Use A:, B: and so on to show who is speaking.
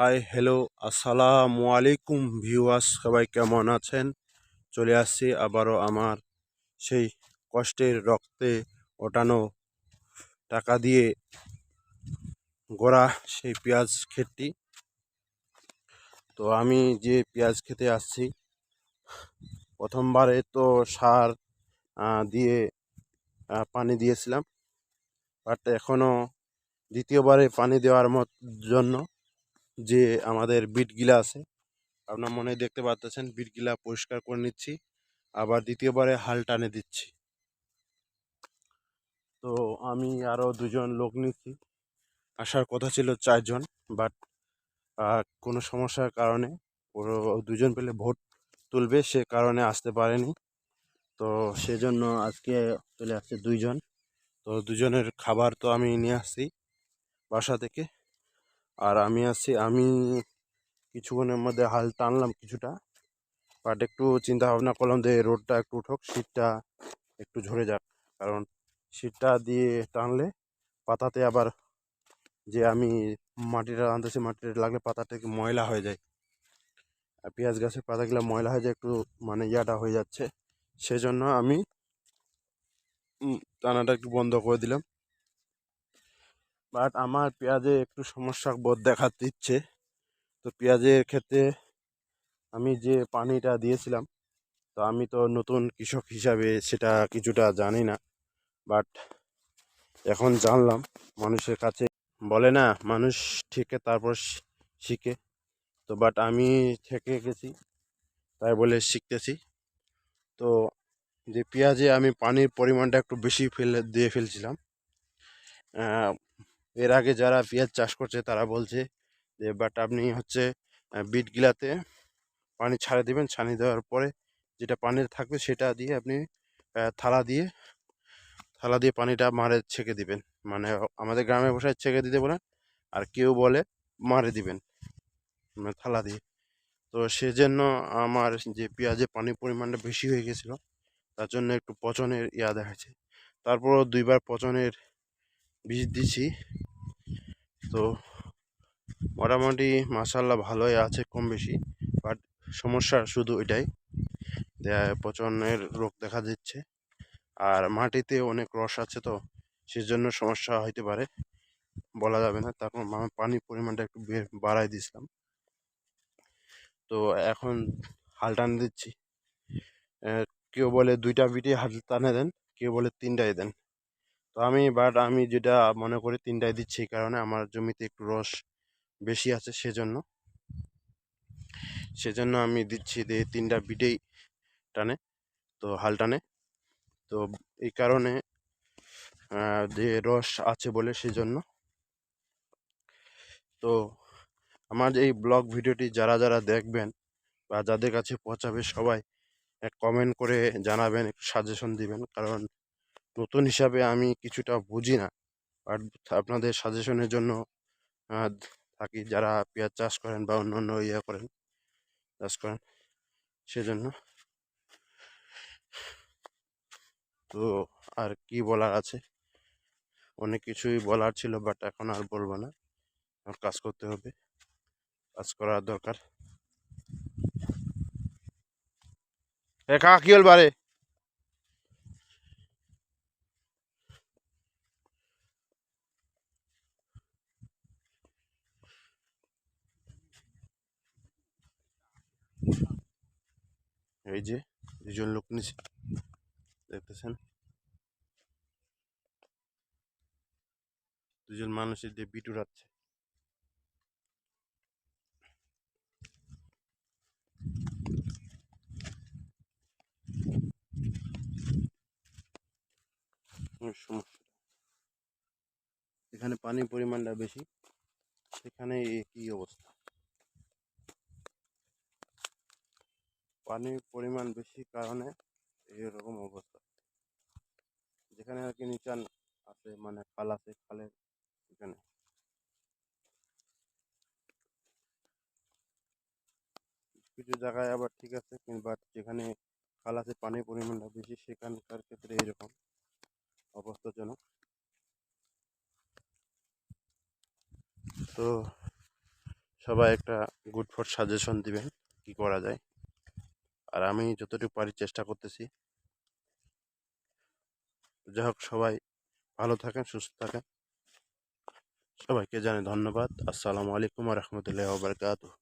A: Hi hello আসসালামু আলাইকুম viewers সবাই কেমন আছেন? চলে আসছি আবারও আমার সেই কষ্টের রক্তে ওঠানো টাকা দিয়ে গড়া সেই পেঁয়াজ ক্ষেতটি। তো আমি যে পেঁয়াজ খেতে আসছি, প্রথমবারে তো সার দিয়ে পানি দিয়েছিলাম, বাট এখনও দ্বিতীয়বারে পানি দেওয়ার জন্য যে আমাদের বিটগুলা আছে, আপনার মনে দেখতে পাচ্ছেন বিটগুলা পরিষ্কার করে নিচ্ছি। আবার দ্বিতীয়বারে হাল টানে দিচ্ছি। তো আমি আরও দুজন লোক নিচ্ছি। আসার কথা ছিল চারজন, বাট কোনো সমস্যার কারণে ওরা দুজন পেলে ভোট তুলবে, সে কারণে আসতে পারেনি। তো সেজন্য আজকে চলে আসছে দুইজন। তো দুজনের খাবার তো আমি নিয়ে আসছি বাসা থেকে। আর আমি আছি, আমি কিছুক্ষণের মধ্যে হাল টানলাম কিছুটা। বাট একটু চিন্তা ভাবনা করলাম যে রোডটা একটু উঠুক, শীতটা একটু ঝরে যাক। কারণ শীতটা দিয়ে টানলে পাতাতে আবার যে আমি মাটিটা আনতেছি মাটিটা লাগলে পাতাটা একটু ময়লা হয়ে যায়। আর পেঁয়াজ গাছের পাতাগুলো ময়লা হয়ে যায়, একটু মানে ইয়াটা হয়ে যাচ্ছে। সেজন্য আমি টানাটা একটু বন্ধ করে দিলাম। বাট আমার পেঁয়াজে একটু সমস্যা বোধ দেখা দিচ্ছে তো পেঁয়াজের ক্ষেত্রে আমি যে পানিটা দিয়েছিলাম, তো আমি তো নতুন কৃষক হিসাবে সেটা কিছুটা জানি না। বাট এখন জানলাম, মানুষের কাছে বলে না, মানুষ ঠিকে তারপর শিখে। তো বাট আমি থেকে গেছি, তাই বলে শিখতেছি। তো যে পেঁয়াজে আমি পানির পরিমাণটা একটু বেশি ফেলে, দিয়ে ফেলছিলাম এর আগে যারা পেঁয়াজ চাষ করছে তারা বলছে যে, বাট আপনি হচ্ছে বিটগুলাতে পানি ছাড়ে দিবেন। ছানি দেওয়ার পরে যেটা পানির থাকবে সেটা দিয়ে আপনি থালা দিয়ে থালা দিয়ে পানিটা মারে ছেঁকে দিবেন। মানে আমাদের গ্রামে বসে ছেঁকে দিতে বলেন, আর কেউ বলে মারে দিবেন। মানে থালা দিয়ে। তো সেজন্য আমার যে পেঁয়াজে পানির পরিমাণটা বেশি হয়ে গেছিল, তার জন্য একটু পচনের ইয়া দেখাচ্ছে। তারপরও দুইবার পচনের বীজ দিছি। তো মোটামুটি মাসাল্লাহ ভালোই আছে কম বেশি, বাট সমস্যা শুধু এটাই। পচনের রোগ দেখা দিচ্ছে। আর মাটিতে অনেক রস আছে তো, সেজন্য সমস্যা হইতে পারে। বলা যাবে না, তারপর আমি পানির পরিমাণটা একটু বাড়াই দিছিলাম। তো এখন হাল টান দিচ্ছি। কেউ বলে দুইটা বিটে হাল টানে দেন, কেউ বলে তিনটাই দেন। তো আমি বাট আমি যেটা মনে করি তিনটাই দিচ্ছি কারণে আমার জমিতে একটু রস বেশি আছে সেজন্য। সেজন্য আমি দিচ্ছি দিয়ে তিনটা বিটেই টানে, তো হাল টানে। তো এই কারণে যে রস আছে বলে সেজন্য। তো আমার এই ব্লগ ভিডিওটি যারা যারা দেখবেন বা যাদের কাছে পৌঁছাবে সবাই কমেন্ট করে জানাবেন, একটু সাজেশন দিবেন। কারণ নতুন হিসাবে আমি কিছুটা বুঝি না। বাট আপনাদের সাজেশনের জন্য থাকি যারা পেঁয়াজ চাষ করেন বা অন্য অন্য ইয়ে করেন, চাষ করেন, সেজন্য। তো আর কি বলার আছে? অনেক কিছুই বলার ছিল বাট এখন আর বলব না। কাজ করতে হবে। কাজ করার দরকার। কাকা, কি হল বারে? এই যে দুজন লোক নিছে। দেখতেছেন? দুজন মানুষের যে বিট উড়াচ্ছে সমস্যা। এখানে পানির পরিমাণটা বেশি। সেখানে কি অবস্থা? পানির পরিমাণ বেশি কারণে এরকম অবস্থা। যেখানে আর কি নিচান আছে মানে খাল আছে খালের এখানে। কিছু জায়গায় আবার ঠিক আছে, কিংবা যেখানে খাল আছে, পানির পরিমাণটা বেশি, সেখানকার ক্ষেত্রে এরকম অবস্থাজনক। তো সবাই একটা গুড ফর সাজেশন দিবেন, কি করা যায়। আর আমি যতটুকু পারি চেষ্টা করতেছি। যাই হোক, সবাই ভালো থাকেন, সুস্থ থাকেন। সবাইকে জানাই ধন্যবাদ। আসসালামু আলাইকুম রহমতুল্লাহ বারকাতুহ।